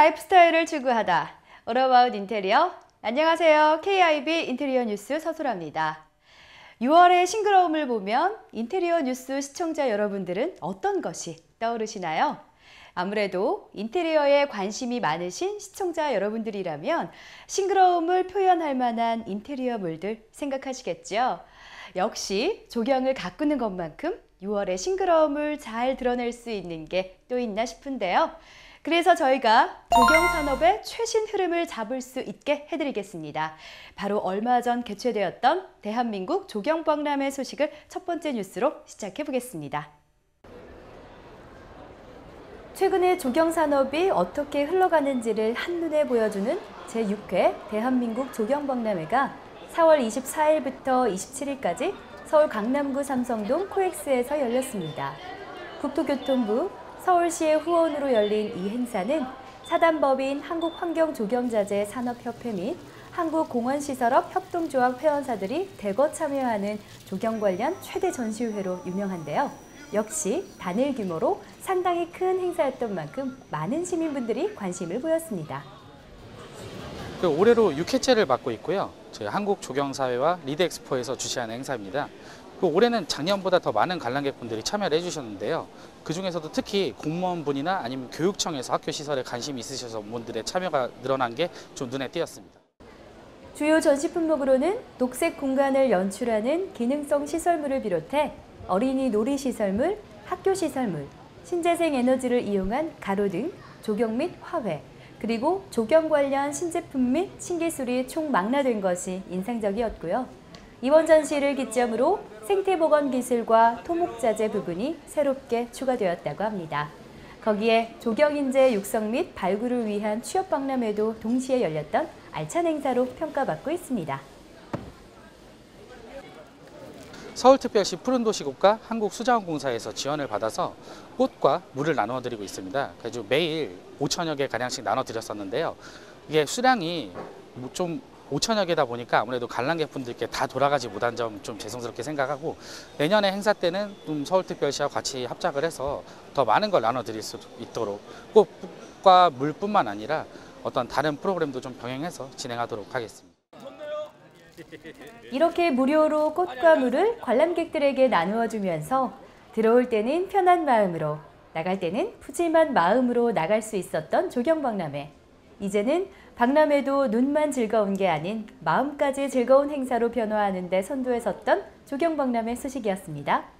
새로운 라이프 스타일을 추구하다. 어라바웃 인테리어. 안녕하세요. KIB 인테리어 뉴스 서소라입니다. 6월의 싱그러움을 보면 인테리어 뉴스 시청자 여러분들은 어떤 것이 떠오르시나요? 아무래도 인테리어에 관심이 많으신 시청자 여러분들이라면 싱그러움을 표현할 만한 인테리어물들 생각하시겠죠? 역시 조경을 가꾸는 것만큼 6월의 싱그러움을 잘 드러낼 수 있는 게 또 있나 싶은데요. 그래서 저희가 조경 산업의 최신 흐름을 잡을 수 있게 해드리겠습니다. 바로 얼마 전 개최되었던 대한민국 조경 박람회 소식을 첫 번째 뉴스로 시작해 보겠습니다. 최근에 조경 산업이 어떻게 흘러가는지를 한눈에 보여주는 제6회 대한민국 조경 박람회가 4월 24일부터 27일까지 서울 강남구 삼성동 코엑스에서 열렸습니다. 국토교통부, 서울시의 후원으로 열린 이 행사는 사단법인 한국환경조경자재 산업협회 및 한국공원시설업 협동조합 회원사들이 대거 참여하는 조경 관련 최대 전시회로 유명한데요. 역시 단일 규모로 상당히 큰 행사였던 만큼 많은 시민분들이 관심을 보였습니다. 그 올해로 6회째를 맡고 있고요. 저희 한국조경사회와 리드엑스포에서 주최하는 행사입니다. 그 올해는 작년보다 더 많은 관람객분들이 참여를 해주셨는데요. 그 중에서도 특히 공무원분이나 아니면 교육청에서 학교 시설에 관심이 있으셔서 분들의 참여가 늘어난 게 좀 눈에 띄었습니다. 주요 전시 품목으로는 녹색 공간을 연출하는 기능성 시설물을 비롯해 어린이 놀이 시설물, 학교 시설물, 신재생 에너지를 이용한 가로등, 조경 및 화훼, 그리고 조경 관련 신제품 및 신기술이 총망라된 것이 인상적이었고요. 이번 전시를 기점으로 생태보건 기술과 토목자재 부분이 새롭게 추가되었다고 합니다. 거기에 조경인재 육성 및 발굴을 위한 취업 박람회도 동시에 열렸던 알찬 행사로 평가받고 있습니다. 서울특별시 푸른도시국가 한국수자원공사에서 지원을 받아서 꽃과 물을 나눠드리고 있습니다. 그래서 매일 5천여 개 가량씩 나눠드렸었는데요. 이게 수량이 좀 5천여 개다 보니까 아무래도 관람객분들께 다 돌아가지 못한 점 좀 죄송스럽게 생각하고 내년에 행사 때는 좀 서울특별시와 같이 합작을 해서 더 많은 걸 나눠드릴 수 있도록 꽃과 물뿐만 아니라 어떤 다른 프로그램도 좀 병행해서 진행하도록 하겠습니다. 이렇게 무료로 꽃과 물을 관람객들에게 나누어 주면서 들어올 때는 편한 마음으로 나갈 때는 푸짐한 마음으로 나갈 수 있었던 조경박람회. 이제는 박람회도 눈만 즐거운 게 아닌 마음까지 즐거운 행사로 변화하는 데 선두에 섰던 조경박람회 소식이었습니다.